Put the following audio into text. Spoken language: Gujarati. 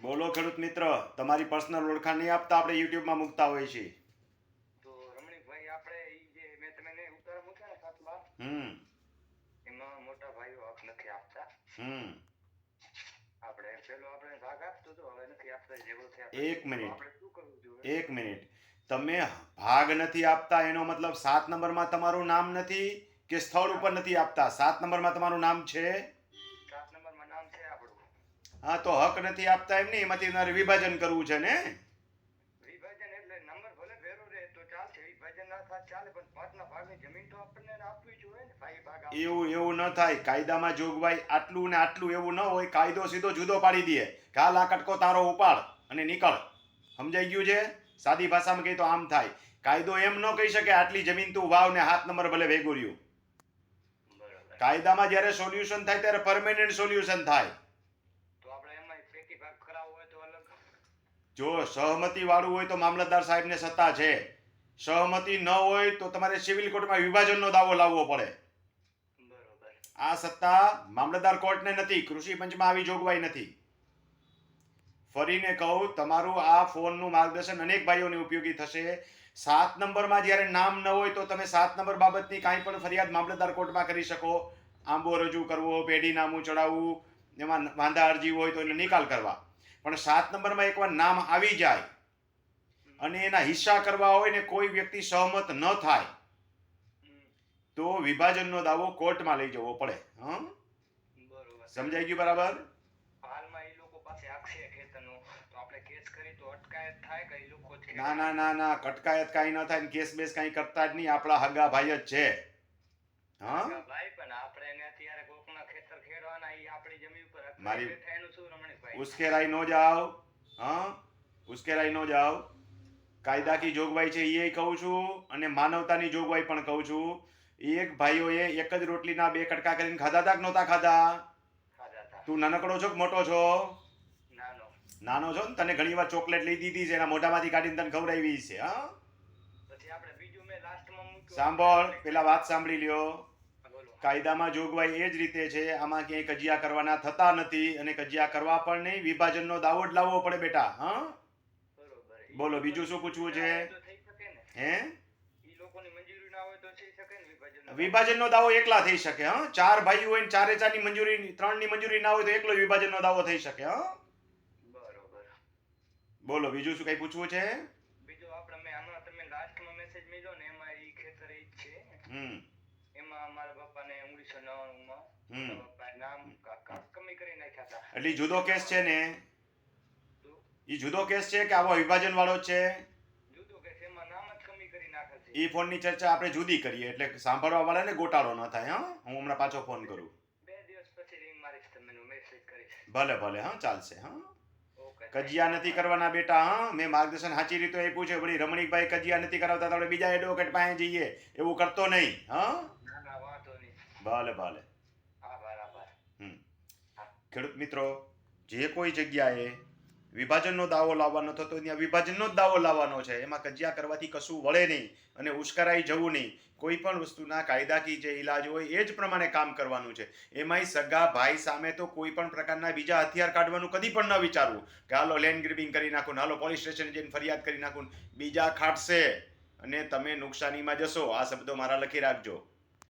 બોલો ખેડૂત મિત્ર તમારી પર્સનલ ઓળખાણ નહીં આપતા આપણે યુટ્યુબમાં મૂકતા હોઈએ છીએ. તો રમણીકભાઈ આપણે ઈ જે મેં તમને ને ઉતારા મૂક્યા ને ખાટલા હમ. એમાં મોટા ભાઈઓ આપ નથી આપતા. હમ. આપણે પેલો આપણે ભાગ આપતો તો હવે નથી આપતા જેવો છે એક મિનિટ. આપણે શું કરવું જોઈએ? એક મિનિટ. તમે ભાગ નથી આપતા એનો મતલબ સાત નંબરમાં તમારું નામ નથી કે સ્થળ ઉપર નથી આપતા? સાત નંબરમાં તમારું નામ છે? હા તો હક નથી આપતા એમ નહીં એમાંથી તમારે વિભાજન કરવું છે ને? વિભાજન એટલે નંબર ભલે ભેરો રહે તો ચાલશે. વિભાજન ના થાય ચાલે પણ પાંચના ભાગની જમીન તો આપણને આપવી જોઈએ ને ભાઈ ભાગ એવું એવું ન થાય. કાયદામાં જોગવાઈ આટલું ને આટલું એવું ન હોય. કાયદો સીધો જુદો પાડી દે. કે આ કટકો તારો ઉપાડ અને નીકળ. સમજાઈ ગયું છે? સાદી ભાષામાં કહી તો આમ થાય. કાયદો એમ ન કહી શકે આટલી જમીન તું વાવ ને હાથ નંબર ભલે ભેગું રહ્યું. કાયદામાં જ્યારે સોલ્યુશન થાય ત્યારે પરમેનન્ટ સોલ્યુશન થાય તો આપણે એમાં પેટી ભાગ કરાવવો હોય તો અલગ જો સહમતિ વાળું હોય તો મામલતદાર સાહેબને સત્તા છે. સહમતિ ન હોય તો તમારે સિવિલ કોર્ટમાં વિભાજનનો દાવો લાવવો પડે. આ સત્તા મામલતદાર કોર્ટને નથી કૃષિ પંચમાં આવી જોગવાઈ નથી. ફરીને કહું તમારું આ ફોનનું માર્ગદર્શન અનેક ભાઈઓને ઉપયોગી થશે. સાત નંબરમાં જ્યારે નામ ન હોય તો તમે સાત નંબર બાબતની કાંઈ પણ ફરિયાદ મામલતદાર કોર્ટમાં કરી શકો. આંબો રજૂ કરવો પેઢી નામું ચડાવવું એમાં વાંધા અરજી હોય તો એનો નિકાલ કરવા. પણ સાત નંબરમાં એકવાર નામ આવી જાય અને એના હિસ્સા કરવા હોય ને કોઈ વ્યક્તિ સહમત ન થાય તો વિભાજનનો દાવો કોર્ટમાં લઈ જવો પડે હમ બરોબર. સમજાઈ ગયું બરાબર? હાલમાં એ લોકો પાસે આખશે ખેતરનું આપણે કેસ કરી તો અટકાયત થાય એ લોકો છે? ના ના ના ના કટકાયત કાંઈ ન થાય કેસ બેસ કાંઈ કરતા જ નહીં આપણા હગા ભાઈ જ છે. હા ભાઈ પણ આપણે એને અત્યારે કોકના ખેતર ખેડવાના ઈ આપણી જમીન ઉપર હક મારી- ઉશ્કેરાઈ નો જાઓ હા? ઉશ્કેરાઈ નો જાઓ. કાયદા કી જોગવાઈ છે એ કહું છું અને માનવતાની જોગવાઈ પણ કહું છું. એક ભાઈઓએ એક જ રોટલીના બે કટકા કરીને ખાધા તા કે નહોતા ખાધા? તું. નાનકડો છો કે મોટો છો? નાનો. નાનો છો ને? તને ઘણી વાર ચોકલેટ લઈ દીધી છે એના મોઢામાંથી કાઢીને તને ખવડાવી છે હા? સાંભળ પેલા વાત સાંભળી લ્યો. કાયદામાં જોગવાઈ એ જ રીતે છે આમાં ક્યાંય કજિયા કરવાના થતા નથી અને કજિયા કરવા પણ નહીં વિભાજનનો દાવો જ લાવવો પડે બેટા હા? બરોબર. બોલો, બીજું શું પૂછવું છે? ને. હે? ના ને વિભાજનનો દાવો? એકલા થઈ શકે હા? ચાર ભાઈઓ હોય ને ચારે ચારની મંજૂરી ત્રણની મંજૂરી ના હોય તો એકલો વિભાજનનો દાવો થઈ શકે હા? બરોબર. બોલો બીજું શું કઈ પૂછવું છે? બીજું આપણે આમાં તમે લાસ્ટમાં મેસેજ મળ્યો ને એમાં ઈ ખેતર જ છે. હમ. એટલે જુદો કેસ છે ને? એ જુદો કેસ છે કે આવો વિભાજન વાળો છે. એ ફોનની ચર્ચા આપણે જુદી કરીએ એટલે સાંભળવા વાળાને ગોટાળો ન થાય હા? હું હમણાં પાછો ફોન કરું. ભલે ભલે હા ચાલશે હા? કજિયા નથી કરવાના બેટા હા? મેં માર્ગદર્શન સાચી રીતે આપ્યું છે વળી રમણીકભાઈ કજિયા નથી કરાવતા તો આપણે બીજા એડવોકેટ પાસે જઈએ એવું કરતો નહીં હા? ભલે ભલે. હમ. ખેડૂત મિત્રો જે કોઈ જગ્યાએ વિભાજનનો દાવો લાવવાનો થતો ત્યાં વિભાજનનો જ દાવો લાવવાનો છે. એમાં કજિયા કરવાથી કશું વળે નહીં અને ઉશ્કરાઈ જવું નહીં. કોઈ પણ વસ્તુના કાયદાકી જે ઈલાજ હોય એ જ પ્રમાણે કામ કરવાનું છે. એમાંય સગા ભાઈ સામે તો કોઈ પણ પ્રકારના બીજા હથિયાર કાઢવાનું કદી પણ ન વિચારવું. કે હાલો લેન્ડ ગ્રીબિંગ કરી નાખું ને હાલો પોલીસ સ્ટેશન જઈને ફરિયાદ કરી નાખું બીજા ખાટશે અને તમે નુકસાનીમાં જશો. આ શબ્દો મારા લખી રાખજો.